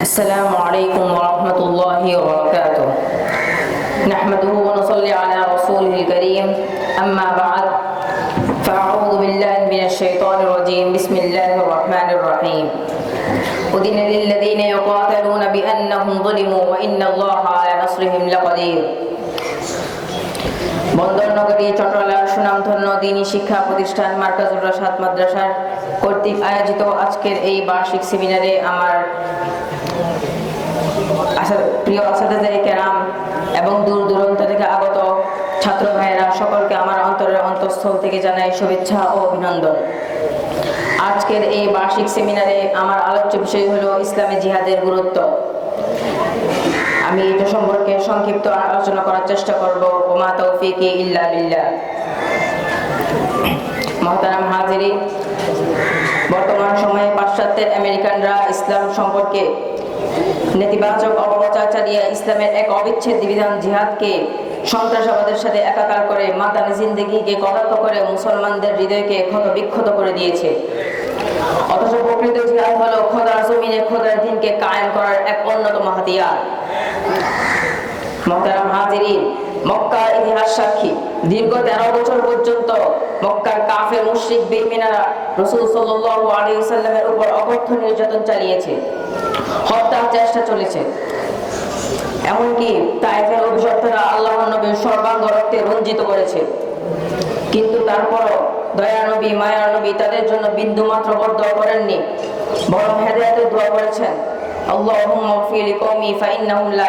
السلام عليكم ورحمة الله وبركاته نحمده ونصلي على رسوله الكريم أما بعد فأعوذ بالله من الشيطان الرجيم بسم الله الرحمن الرحيم أذن للذين يقاتلون بأنهم ظلموا وإن الله على نصرهم لقدير বন্দরনগরী চট্টলা সুনামধন্য দিনী শিক্ষা প্রতিষ্ঠান মার্কাজুর রাশাদ মাদ্রাসার কর্তৃক আয়োজিত আজকের এই বার্ষিক সেমিনারে আমার আসাদ প্রিয় আসাদাজাই কেরাম এবং দূর দূরান্ত থেকে আগত ছাত্র ভাইয়েরা, সকলকে আমার অন্তরের অন্তঃস্থল থেকে জানাই শুভেচ্ছা ও অভিনন্দন। আজকের এই বার্ষিক সেমিনারে আমার আলোচ্য বিষয় হলো ইসলামী জিহাদের গুরুত্ব। আমি এটা সম্পর্কে সংক্ষিপ্ত আলোচনা করার চেষ্টা করব। ওমা তৌফিকি ইল্লা বিল্লাহ। মহতারাম হাজিরি, বর্তমান সময়ে পাশ্চাত্যের আমেরিকানরা ইসলাম সম্পর্কে নেতিবাচক অপপ্রচার চালিয়ে ইসলামের এক অবিচ্ছেদ্য বিধান জিহাদকে সন্ত্রাসবাদের সাথে একাকার করে মাতানি জিন্দগিকে কটাক্ষ করে, মুসলমানদের হৃদয়কে ক্ষত বিক্ষত করে দিয়েছে। অথচ প্রকৃত জিহাদ হলো খোদার জমিনে খোদার দিনকে কায়েম করার এক অন্যতম হাতিয়ার। মহতারাম হাজিরিন মক্কার ইতিহাস সাক্ষী। দীর্ঘ তেরো বছর পর্যন্ত মক্কার কাফের, মুশরিক বেইমানেরা রসুল সাল্লাল্লাহু আলাইহি সাল্লামের উপর অকথ্য নির্যাতন চালিয়েছে। হত্যার চেষ্টা চলেছে। এমনকি তাইফের অভিশপ্তরা আল্লাহ নবীর সর্বাঙ্গ রক্তে রঞ্জিত করেছে। কিন্তু তারপরও দয়া নবী মায়ার নবী তাদের জন্য বিন্দু মাত্র বদ্ধ করেননি, বরং হেদায়েতের দোয়া করেছেন। আল্লাহুম্মা ফি লিকওমি ফাইন্নাহুম লা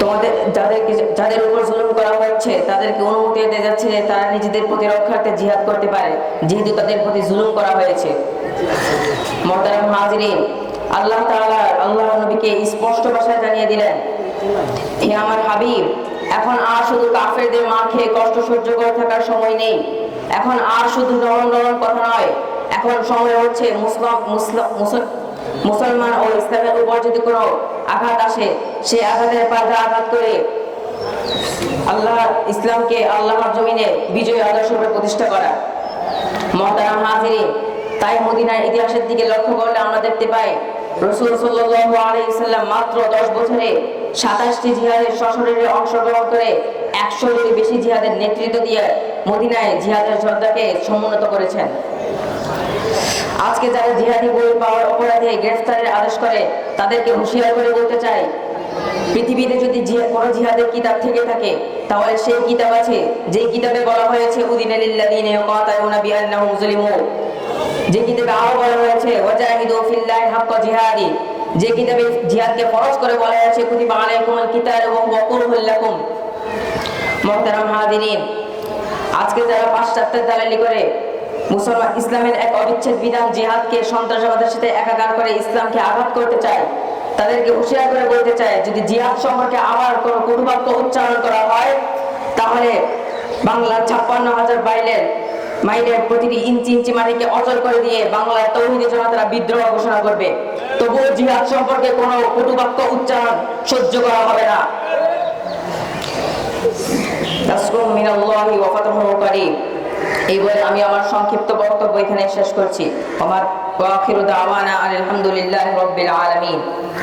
তোমাদের, যাদেরকে, যাদের উপর জুলুম করা হচ্ছে তাদেরকে অনুমতি দিতে যাচ্ছে তারা নিজেদের প্রতিরক্ষার্থে জিহাদ করতে পারে, যেহেতু তাদের প্রতি জুলুম করা হয়েছে। আল্লাহ আল্লাহ নবীকে স্পষ্ট ভাষায় জানিয়ে দিলেন, হে আমার হাবিব, এখন আর শুধু কাফেরদের মা খেয়ে কষ্ট সহ্য করে থাকার সময় নেই। এখন আর শুধু নরম নরম কথা নয়, এখন সময় হচ্ছে মুসলিম মুসলিম মুসলমান ও ইসলামের উপর যদি কোনো আঘাত আসে, সেই আঘাতের পাল্টা আঘাত করে আল্লাহ ইসলামকে আল্লাহর জমিনে বিজয় আদর্শরূপে প্রতিষ্ঠা করা। মহতারাম তাই মদিনার ইতিহাসের দিকে লক্ষ্য করলে আমরা দেখতে পাই, রসুল সাল্লাল্লাহু আলাইহি সাল্লাম মাত্র দশ বছরে সাতাশটি জিহাদের সশরীরে অংশগ্রহণ করে বেশি জিহাদের নেতৃত্ব দিয়ে মদিনায় জিহাদের যোদ্ধাকে সমুন্নত করেছেন। আজকে যারা জিহাদি বই পাওয়ার অপরাধে গ্রেফতারের আদেশ করে, তাদেরকে হুঁশিয়ার করে বলতে চাই, পৃথিবীতে যদি কোনো জিহাদের কিতাব থেকে থাকে, তাহলে সেই কিতাব আছে যে কিতাবে বলা হয়েছে, উদিন যে কিতাবে আরও বলা হয়েছে জিহাদি। যে কিতাবে জিহাদকে ফরজ করে বলা হয়েছে হুয়া আজকে যারা পাশ্চাত্যের দালালি করে মুসলমান ইসলামের এক অবিচ্ছেদ বিধান জিহাদকে সন্ত্রাসবাদের সাথে একাকার করে ইসলামকে আঘাত করতে চায়, তাদেরকে হুঁশিয়ার করে বলতে চায়, যদি জিহাদ সম্পর্কে আবার কোনো কটুবাক্য উচ্চারণ করা হয়, তাহলে বাংলার ছাপ্পান্ন হাজার বাইলের মাইলের প্রতিটি ইঞ্চি ইঞ্চি মাটিকে অচল করে দিয়ে বাংলার তৌহিদি জনতারা বিদ্রোহ ঘোষণা করবে। তবুও জিহাদ সম্পর্কে কোনো কটুবাক্য উচ্চারণ সহ্য করা হবে না। তাসকুম মিনাল্লাহি ওয়া ফাতহুহু করিম। এই বলে আমি আমার সংক্ষিপ্ত বক্তব্য এখানে শেষ করছি। আমার আলহামদুলিল্লাহ রবিল আলামিন।